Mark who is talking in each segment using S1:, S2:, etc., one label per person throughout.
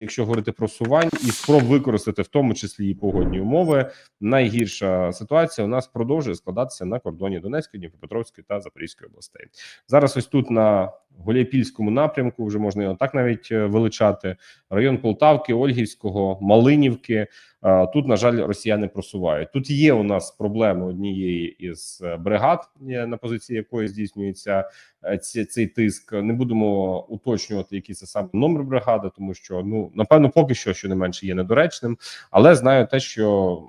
S1: якщо говорити про сувань, і спроб використати в тому числі і погодні умови. Найгірша ситуація у нас продовжує складатися на кордоні Донецької, Дніпропетровської та Запорізької областей. Зараз ось тут на Гуляйпільському напрямку вже можна його так навіть е, величати. Район Полтавки, Ольгівського, Малинівки. Е, Тут, на жаль, росіяни просувають. Тут є у нас проблеми однієї із е, бригад, на позиції якої здійснюється ці- цей тиск. Не будемо уточнювати, який це саме номер бригади, тому що ну напевно, поки що щонайменше є недоречним, але знаю те, що.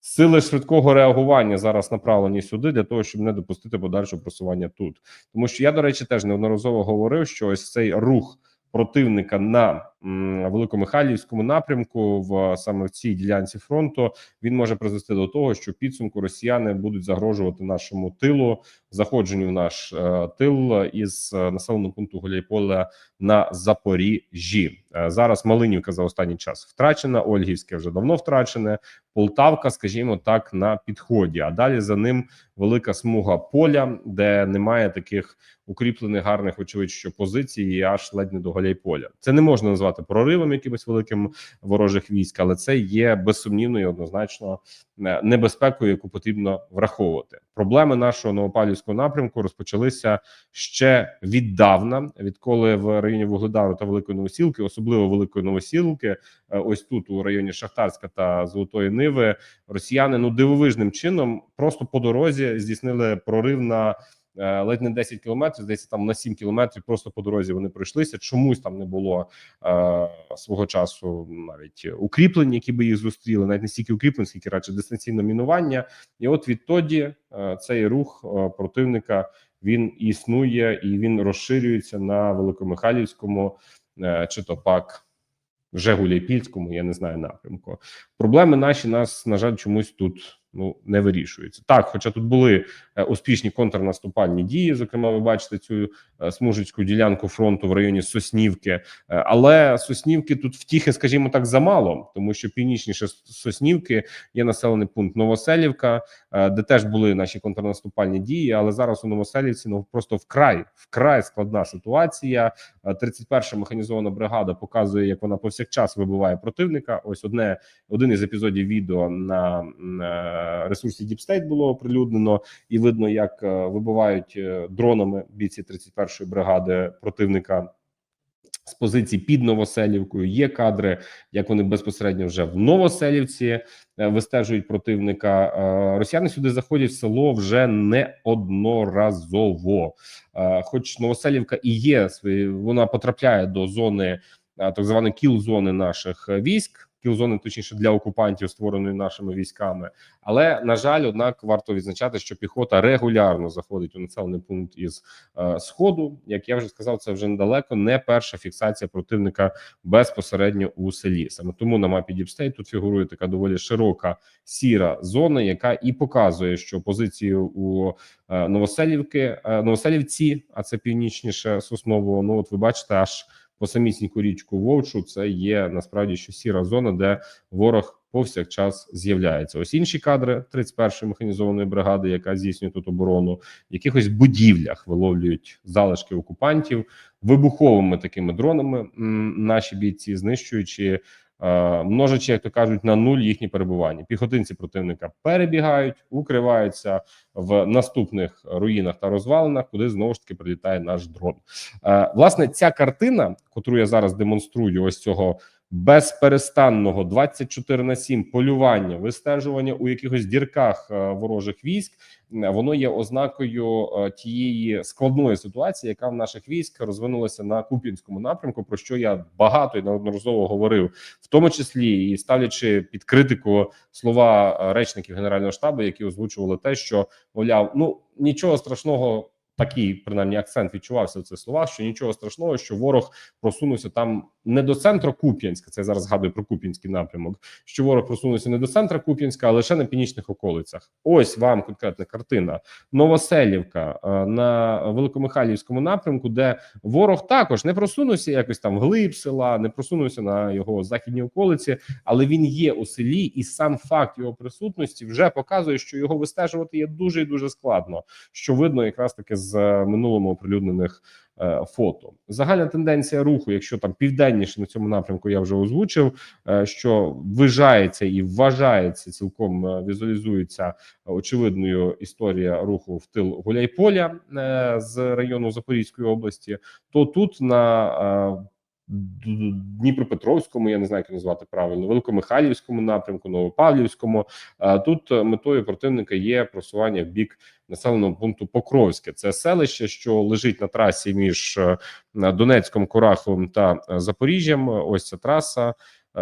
S1: Сили швидкого реагування зараз направлені сюди для того, щоб не допустити подальшого просування тут. Тому що я, до речі, теж неодноразово говорив, що ось цей рух противника на великомихайлівському напрямку, в саме в цій ділянці фронту, він може призвести до того, що підсумку росіяни будуть загрожувати нашому тилу, заходженню в наш е, тил із е, населеного пункту Гуляйполя на Запоріжжі. Е, зараз Малинівка за останній час втрачена. Ольгівське вже давно втрачене. Полтавка, скажімо так, на підході. А далі за ним велика смуга поля, де немає таких укріплених гарних, очевидь, що позицій, і аж ледь не до Гуляйполя. Це не можна назвати проривом якимось великим ворожих військ, але це є безсумнівно і однозначно е, небезпекою, яку потрібно враховувати. Проблеми нашого новопавлівського напрямку розпочалися ще віддавна, відколи в районі Вугледару та Великої Новосілки, особливо Великої Новосілки, е, ось тут у районі Шахтарська та Золотої Ниви, росіяни ну дивовижним чином просто по дорозі здійснили прорив на ледь не 10 кілометрів, здається, там на 7 кілометрів. Просто по дорозі вони пройшлися. Чомусь там не було е, свого часу навіть укріплень, які би їх зустріли, навіть не стільки укріплень, скільки радше дистанційне мінування. І от відтоді е, цей рух е, противника він існує і він розширюється на Великомихайлівському е, чи то пак вже Гуляйпільському, я не знаю напрямку. Проблеми наші нас на жаль чомусь тут ну не вирішуються. Так, хоча тут були е, успішні контрнаступальні дії. Зокрема, ви бачите цю е, смужицьку ділянку фронту в районі Соснівки, Е, але Соснівки тут втіхи, скажімо так, замало, тому що північніше Соснівки є населений пункт Новоселівка, е, де теж були наші контрнаступальні дії. Але зараз у Новоселівці ну просто вкрай вкрай складна ситуація. Е, 31-ша механізована бригада показує, як вона повсякчас вибиває противника. Ось одне один із епізодів відео на, на ресурсі State було оприлюднено, і видно, як е, вибивають е, дронами бійці 31-ї бригади противника. З позиції під Новоселівкою є кадри, як вони безпосередньо вже в Новоселівці е, вистежують противника. Росіяни сюди заходять в село вже неодноразово. Хоч Новоселівка і є вона потрапляє до зони так званої кіл-зони наших е, військ. Кіл-зони, точніше для окупантів, створеної нашими військами, але на жаль, однак варто відзначати, що піхота регулярно заходить у населений пункт із е, сходу. Як я вже сказав, це вже недалеко не перша фіксація противника безпосередньо у селі. Саме тому на мапі Діпстейт тут фігурує така доволі широка сіра зона, яка і показує, що позицію у е, Новоселівки е, Новоселівці, а це північніше Соснового. Ну от ви бачите, аж по самісіньку річку Вовчу. Це є насправді що сіра зона, де ворог повсякчас з'являється. Ось інші кадри 31-ї механізованої бригади, яка здійснює тут оборону, в якихось будівлях виловлюють залишки окупантів вибуховими такими дронами. Наші бійці знищуючи. Е, Множачи, як то кажуть, на нуль їхні перебування. Піхотинці противника перебігають, укриваються в наступних руїнах та розвалинах, куди знову ж таки прилітає наш дрон. Е, Власне, ця картина, котру я зараз демонструю, ось цього безперестанного 24 на 7 полювання, вистежування у якихось дірках е, ворожих військ, е, воно є ознакою е, тієї складної ситуації, яка в наших військ розвинулася на Куп'янському напрямку, про що я багато і неодноразово говорив, в тому числі і ставлячи під критику слова речників генерального штабу, які озвучували те, що мовляв, ну нічого страшного. Такий принаймні акцент відчувався в цих словах, що нічого страшного, що ворог просунувся там не до центру Куп'янська. Це я зараз згадую про Куп'янський напрямок. Що ворог просунувся не до центра Куп'янська, а лише на північних околицях. Ось вам конкретна картина. Новоселівка е, на Великомихайлівському напрямку, де ворог також не просунувся якось там вглиб села, не просунувся на його західній околиці, але він є у селі, і сам факт його присутності вже показує, що його вистежувати є дуже і дуже складно. Що видно якраз таки з з е, минулому оприлюднених е, фото. Загальна тенденція руху, якщо там південніше на цьому напрямку, я вже озвучив, е, що вважається і вважається цілком візуалізується очевидною історія руху в тил Гуляйполя з району Запорізької області, то тут на Дніпропетровському, я не знаю, як назвати правильно, Великомихайлівському напрямку, Новопавлівському. Тут метою противника є просування в бік населеного пункту Покровське. Це селище, що лежить на трасі між е, Донецьком, Кураховим та е, Запоріжжям. Ось ця траса,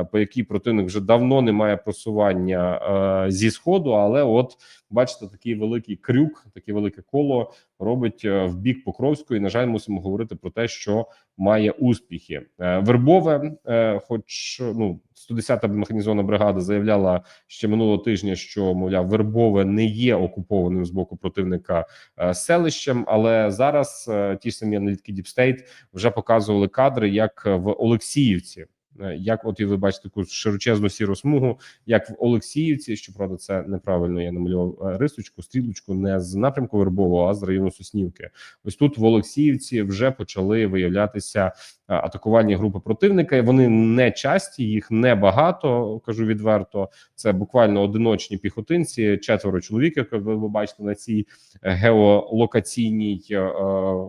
S1: по якій противник вже давно не має просування е, зі сходу, але от бачите, такий великий крюк, таке велике коло робить е, в бік Покровської. На жаль, мусимо говорити про те, що має успіхи. Е, Вербове, е, хоч ну 110-та механізована бригада заявляла ще минулого тижня, що мовляв, Вербове не є окупованим з боку противника е, селищем. Але зараз е, ті ж самі аналітики Діпстейт вже показували кадри, як в Олексіївці. Е, Як, от і ви бачите таку широчезну сіру смугу, як в Олексіївці, щоправда, це неправильно. Я намалював е, рисочку, стрілочку не з напрямку Вербового, а з району Соснівки. Ось тут в Олексіївці вже почали виявлятися е, атакувальні групи противника. Вони не часті, їх небагато. Кажу відверто. Це буквально одиночні піхотинці, четверо чоловік, як ви бачите на цій геолокаційній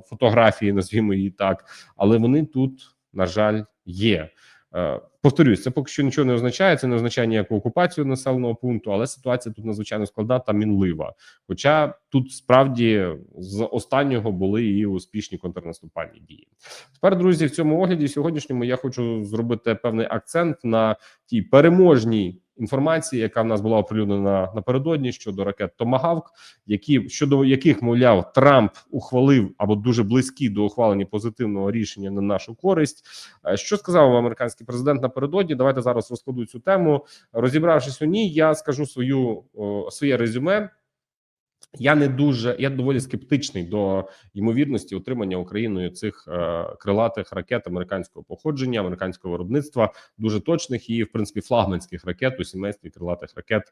S1: фотографії, назвімо її так, але вони тут, на жаль, є. Е, Повторюсь, це поки що нічого не означає. Це не означає ніяку окупацію населеного пункту, але ситуація тут надзвичайно складна та мінлива. Хоча тут справді з останнього були і успішні контрнаступальні дії. Тепер, друзі, в цьому огляді сьогоднішньому я хочу зробити певний акцент на тій переможній інформації, яка в нас була оприлюднена напередодні щодо ракет Томагавк, які щодо яких мовляв Трамп ухвалив або дуже близькі до ухвалення позитивного рішення на нашу користь. Е, Що сказав американський президент напередодні? Давайте зараз розкладу цю тему. Розібравшись у ній, я скажу свою своє резюме. Я не дуже я доволі скептичний до ймовірності отримання Україною цих е, крилатих ракет американського походження, американського виробництва, дуже точних і в принципі флагманських ракет у сімействі крилатих ракет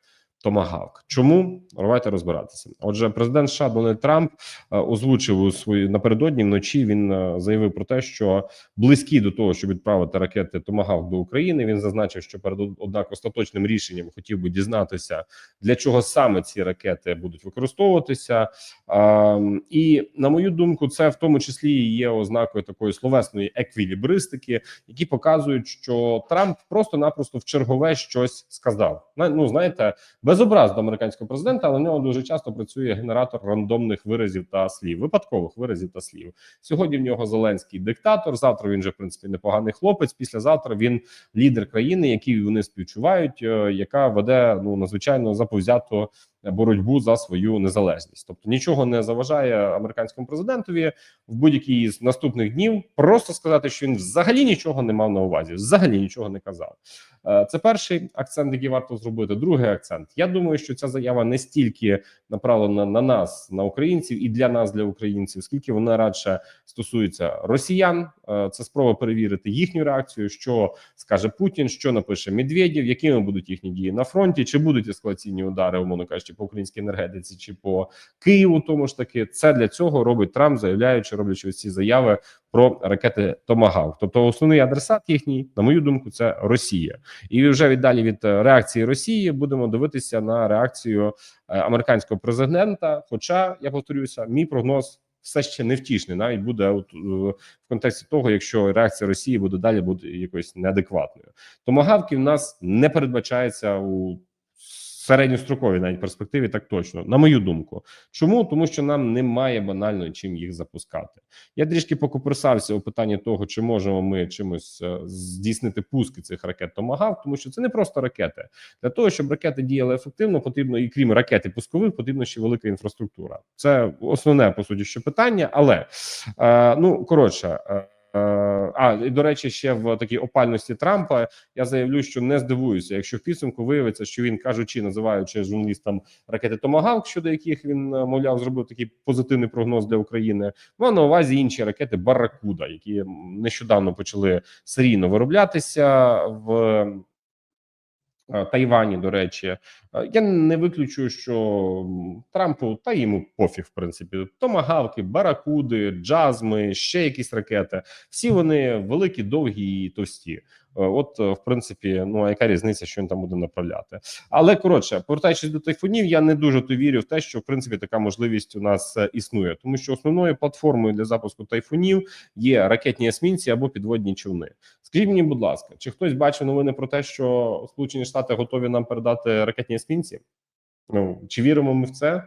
S1: Томагавк. Чому давайте розбиратися? Отже, президент США Дональд Трамп е, озвучив у свої напередодні вночі. Він е, заявив про те, що близькі до того, щоб відправити ракети Томагавк до України. Він зазначив, що перед однак остаточним рішенням хотів би дізнатися, для чого саме ці ракети будуть використовуватися. А, і на мою думку, це в тому числі є ознакою такої словесної еквілібристики, які показують, що Трамп просто-напросто в чергове щось сказав. Ну знаєте, без до американського президента, але в нього дуже часто працює генератор рандомних виразів та слів, випадкових виразів та слів. Сьогодні в нього Зеленський диктатор. Завтра він же в принципі непоганий хлопець. Післязавтра він лідер країни, який вони співчувають, е, яка веде ну надзвичайно заповзято боротьбу за свою незалежність. Тобто нічого не заважає американському президентові в будь-який з наступних днів просто сказати, що він взагалі нічого не мав на увазі, взагалі нічого не казав. Е, Це перший акцент, який варто зробити. Другий акцент. Я думаю, що ця заява не стільки направлена на нас, на українців, і для нас, для українців, скільки вона радше стосується росіян. Е, Це спроба перевірити їхню реакцію, що скаже Путін, що напише Медведєв, якими будуть їхні дії на фронті, чи будуть ескалаційні удари, умовно кажучи, по українській енергетиці, чи по Києву. Тому ж таки, це для цього робить Трамп, заявляючи, роблячи ці заяви про ракети Томагавк. Тобто, основний адресат їхній, на мою думку, це Росія. І вже віддалі від е, реакції Росії будемо дивитися на реакцію е, американського президента. Хоча я повторюся, мій прогноз. Все ще невтішний, навіть буде от, е, в контексті того, якщо реакція Росії буде далі буде якоюсь неадекватною. Томагавки в нас не передбачається у середньостроковій навіть перспективі, так точно, на мою думку. Чому тому, що нам немає банально чим їх запускати? Я трішки покуперсався у питанні того, чи можемо ми чимось е, здійснити пуски цих ракет Томагавк, тому що це не просто ракети. Для того щоб ракети діяли ефективно, потрібно і крім ракети пускових, потрібна ще велика інфраструктура. Це основне по суті, що питання, але е, ну коротше. Е, а і до речі, ще в такій опальності Трампа я заявлю, що не здивуюся, якщо в підсумку виявиться, що він кажучи, називаючи журналістам ракети Томагавк, щодо яких він е, мовляв зробив такий позитивний прогноз для України. Мав на увазі інші ракети Барракуда, які нещодавно почали серійно вироблятися в Тайвані, до речі, Е, я не виключу, що Трампу та йому пофіг, в принципі, томагавки, баракуди, джазми, ще якісь ракети. Всі вони великі, довгі і товсті. Е, От, е, в принципі, ну а яка різниця, що він там буде направляти? Але коротше, повертаючись до тайфунів, я не дуже то вірю в те, що в принципі така можливість у нас е, існує, тому що основною платформою для запуску тайфунів є ракетні есмінці або підводні човни. Скажіть мені, будь ласка, чи хтось бачив новини про те, що Сполучені Штати готові нам передати ракетні есмінці? Ну чи віримо ми в це?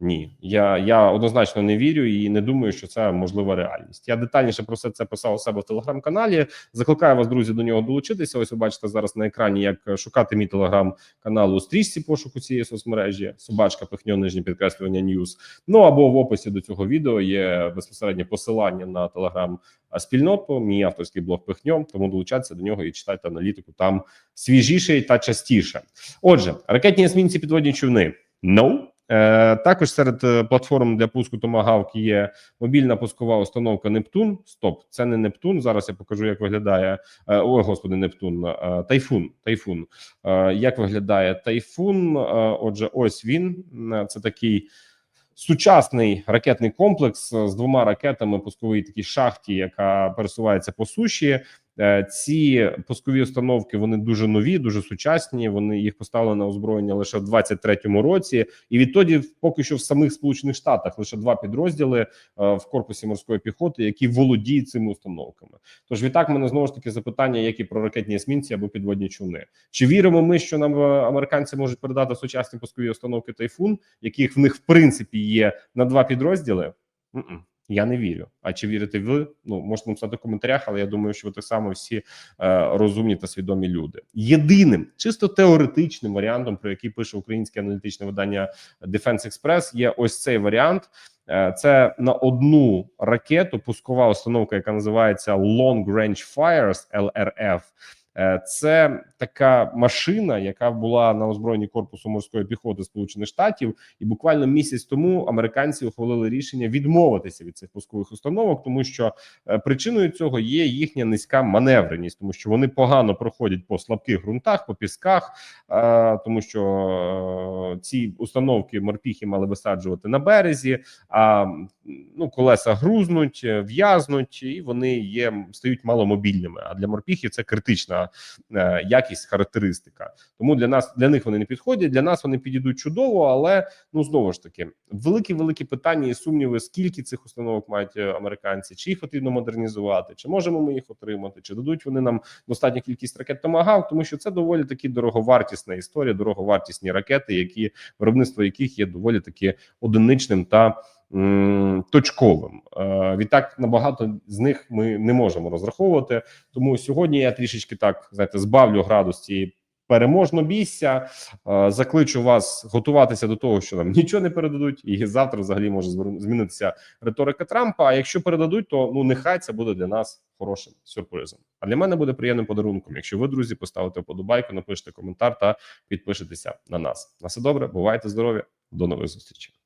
S1: Ні, я я однозначно не вірю і не думаю, що це можлива реальність. Я детальніше про все це писав у себе в телеграм-каналі. Закликаю вас, друзі, до нього долучитися. Ось ви бачите зараз на екрані, як шукати мій телеграм-канал у стрічці пошуку цієї соцмережі. Собачка пихньо нижнє підкреслювання Ньюз. Ну або в описі до цього відео є безпосереднє посилання на телеграм спільноту. Мій авторський блог пихньо. Тому долучайтеся до нього і читайте аналітику там свіжіше та частіше. Отже, ракетні есмінці підводні човни. No. Е, також серед е, платформ для пуску Томагавк є мобільна пускова установка Нептун. Стоп, це не Нептун. Зараз я покажу, як виглядає. Е, ой, господи, Нептун, Тайфун. Тайфун. Як виглядає Тайфун? Отже, ось він. Це такий. Сучасний ракетний комплекс з двома ракетами пусковій такій шахті, яка пересувається по суші. Е, Ці пускові установки вони дуже нові, дуже сучасні. Вони їх поставили на озброєння лише в 23-му році, і відтоді, поки що, в самих сполучених штатах лише два підрозділи е, в корпусі морської піхоти, які володіють цими установками. Тож відтак мене знову ж таки запитання, як і про ракетні есмінці або підводні човни. Чи віримо ми, що нам е, американці можуть передати сучасні пускові установки Тайфун, яких в них в принципі є на два підрозділи? М-м. Я не вірю. А чи вірите ви? Ну можете написати в коментарях, але я думаю, що ви так само всі е, розумні та свідомі люди. Єдиним чисто теоретичним варіантом, про який пише українське аналітичне видання Defense Express, є ось цей варіант. Е, Це на одну ракету пускова установка, яка називається Long Range Fires LRF. Е, Це така машина, яка була на озброєнні корпусу морської піхоти Сполучених Штатів, і буквально місяць тому американці ухвалили рішення відмовитися від цих пускових установок, тому що е, причиною цього є їхня низька маневреність, тому що вони погано проходять по слабких ґрунтах, по пісках, е, тому що ці установки морпіхи мали висаджувати на березі. А ну колеса грузнуть, в'язнуть, і вони є стають маломобільними. А для морпіхів це критична е, якість, характеристика. Тому для нас для них вони не підходять. Для нас вони підійдуть чудово, але ну знову ж таки великі великі питання і сумніви, скільки цих установок мають е, американці, чи їх потрібно модернізувати, чи можемо ми їх отримати, чи дадуть вони нам достатню кількість ракет Томагав, тому що це доволі таки дороговартісна історія, дороговартісні ракети, які виробництво яких є доволі таки одиничним та точковим. Е, Відтак на багато з них ми не можемо розраховувати. Тому сьогодні я трішечки так знаєте збавлю градус цієї. Переможно бійся, Е, закличу вас готуватися до того, що нам нічого не передадуть, і завтра взагалі може змінитися риторика Трампа. А якщо передадуть, то ну нехай це буде для нас хорошим сюрпризом. А для мене буде приємним подарунком. Якщо ви, друзі, поставите вподобайку, напишете коментар та підпишетеся на нас. На все добре, бувайте здорові, до нових зустрічей.